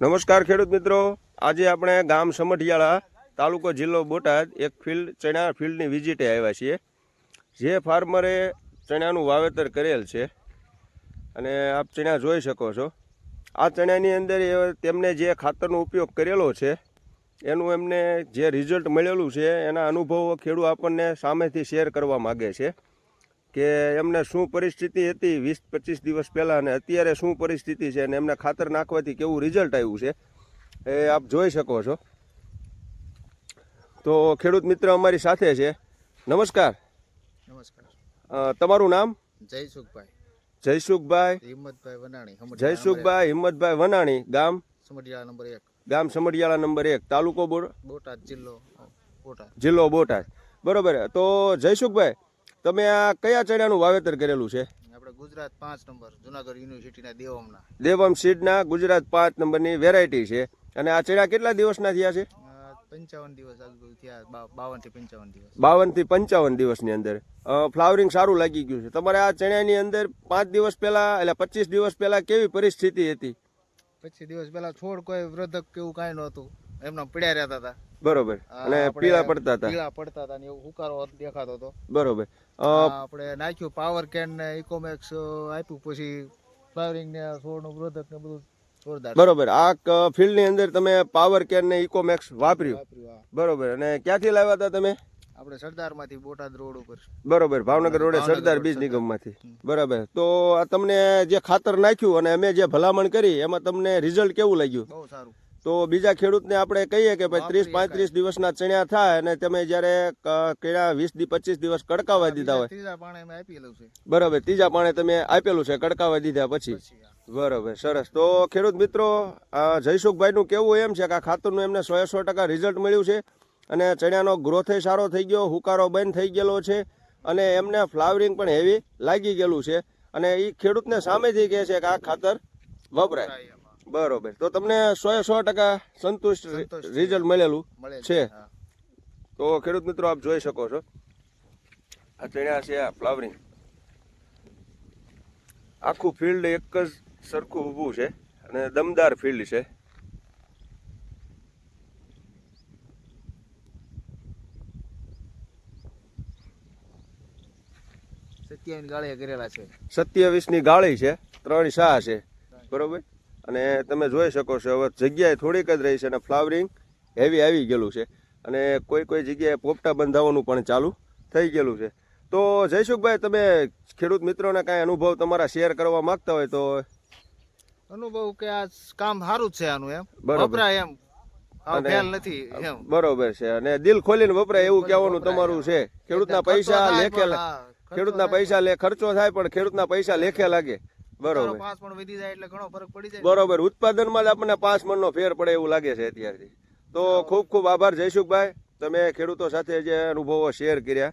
નમસ્કાર ખેડૂત મિત્રો. આજે આપણે ગામ સમઢિયાળા તાલુકો જિલ્લો બોટાદ એક ફિલ્ડ, ચણા ફિલ્ડની વિઝિટે આવ્યા છીએ. જે ફાર્મરે ચણાનું વાવેતર કરેલ છે. અને આપ ચણા જોઈ શકો છો. આ ચણાની અંદર તેમને જે ખાતરનો ઉપયોગ કરેલો છે, એનું એમને જે રિઝલ્ટ મળેલું છે, એના અનુભવો ખેડૂત આપણને સામેથી શેર કરવા માગે છે. કે એમને શું પરિસ્થિતિ હતી વીસ પચીસ દિવસ પહેલાં અને અત્યારે શું પરિસ્થિતિ છે અને એમને ખાતર નાખવાથી કેવું રિઝલ્ટ આવ્યું છે? એ આપ જોઈ શકો છો. તો ખેડૂત મિત્ર અમારી સાથે છે. નમસ્કાર. નમસ્કાર. તમારું નામ? જયસુખભાઈ. જયસુખભાઈ. હિંમતભાઈ વનાણી જયસુખભાઈ હિંમતભાઈ વનાણી ગામ? સમઢિયાળા નંબર એક. ગામ સમઢિયાળા નંબર એક. તાલુકો બોટાદ જિલ્લો બોટાદ. જિલ્લો બોટાદ. બરોબર. તો જયસુખભાઈ તમે આ કયા ચણાનું વાવેતર કરેલું છે? આપણે ગુજરાત પાંચ નંબર જુનાગઢ યુનિવર્સિટીના દેવમના. દેવમ સીડના ગુજરાત પાંચ નંબરની વેરાયટી છે. અને આ ચણા કેટલા દિવસના થયા છે? પંચાવન દિવસ થયા બાવનથી પંચાવન દિવસ. બાવનથી પંચાવન દિવસની અંદર. ફ્લાવરિંગ સારું લાગી ગયું છે. તમારે આ ચણાની અંદર પાંચ દિવસ પહેલા એટલે પચીસ દિવસ પહેલા કેવી પરિસ્થિતિ હતી? પચીસ દિવસ પહેલા છોડ કોઈ વૃદ્ધક કેવું કાંઈ નહોતું. એમના પીડ્યા રહેતા હતા. બરોબર. અને પીળા પડતા હતા. પીળા પડતા હતા ને એવું હુકારો દેખાતો હતો. બરોબર. આપણે નાખ્યું પાવર કેન ને ઇકોમેક્સ આપ્યું પછી ફ્લાવરિંગ ને છોડનું વૃદ્ધક ને બધું જોરદાર. બરોબર. આ ફિલ્ડની અંદર તમે પાવર કેન ને ઇકોમેક્સ વાપર્યું. બરોબર. અને ક્યાંથી લાવ્યા હતા તમે? આપણે સરદારમાંથી બોટાદ રોડ ઉપર. બરોબર. ભાવનગર રોડે સરદાર બીજ નિગમ નિગમમાંથી. બરોબર બરાબર. તો આ તમને જે ખાતર નાખ્યું અને અમે જે ભલામણ કરી એમાં તમને રિઝલ્ટ કેવું લાગ્યું? બહુ સારું. તો બીજા ખેડૂતને આપણે કહીએ કે ભાઈ ત્રીસ પાંત્રીસ દિવસના ચણ્યા થાય અને તમે જ્યારે કેળા વીસથી પચીસ દિવસ કડકાવા દીધા હોય. બરાબર ત્રીજા પાણે તમે આપેલું છે કડકાવા દીધા પછી. બરોબર સરસ. તો ખેડૂત મિત્રો આ જયસુખભાઈનું કેવું એમ છે કે આ ખાતરનું એમને સો સો ટકા રિઝલ્ટ મળ્યું છે અને ચણ્યાનો ગ્રોથે સારો થઈ ગયો હુકારો બંધ થઈ ગયેલો છે અને એમને ફ્લાવરિંગ પણ હેવી લાગી ગયેલું છે અને એ ખેડૂતને સામેથી કહે છે કે આ ખાતર વપરાય. બરોબર. તો તમને સો સો ટકા સંતુષ્ટ રિઝલ્ટ મળેલું મળે છે. તો ખેડૂત મિત્રો આપ જોઈ શકો છો. આ ચણ્યા છે આ ફ્લાવરિંગ. આખું ફિલ્ડ એક જ સરખું ઊભું છે અને દમદાર ફિલ્ડ છે. સત્યાવીસની ગાળી છે ત્રણ શાહ છે. બરોબર? અને તમે જોઈ શકો છો હવે જગ્યાએ થોડીક જ રહી છે અને ફ્લાવરિંગ હેવી આવી ગયેલું છે. અને કોઈ કોઈ જગ્યાએ પોપટા બંધાવવાનું પણ ચાલુ થઈ ગયેલું છે. તો જયસુખભાઈ તમે ખેડૂત મિત્રોને કાંઈ અનુભવ તમારા શેર કરવા માગતા હોય તો? અનુભવ કે આ કામ સારું છે આનું એમ. બરોબર. એમ. બરોબર છે. અને દિલ ખોલીને વપરાય એવું કહેવાનું તમારું છે. ખેડૂતના પૈસા લેખે ખેડૂતના પૈસા લે ખર્ચો થાય પણ ખેડૂતના પૈસા લેખે લાગે. બરોબર. પાંચ મણ વધી જાય એટલે ઘણો ફરક પડી જાય. બરોબર. ઉત્પાદનમાં જ આપણને પાંચ મણનો ફેર પડે એવું લાગે છે અત્યારથી. તો ખૂબ ખૂબ આભાર જયસુખભાઈ. તમે ખેડૂતો સાથે જે અનુભવો શેર કર્યા.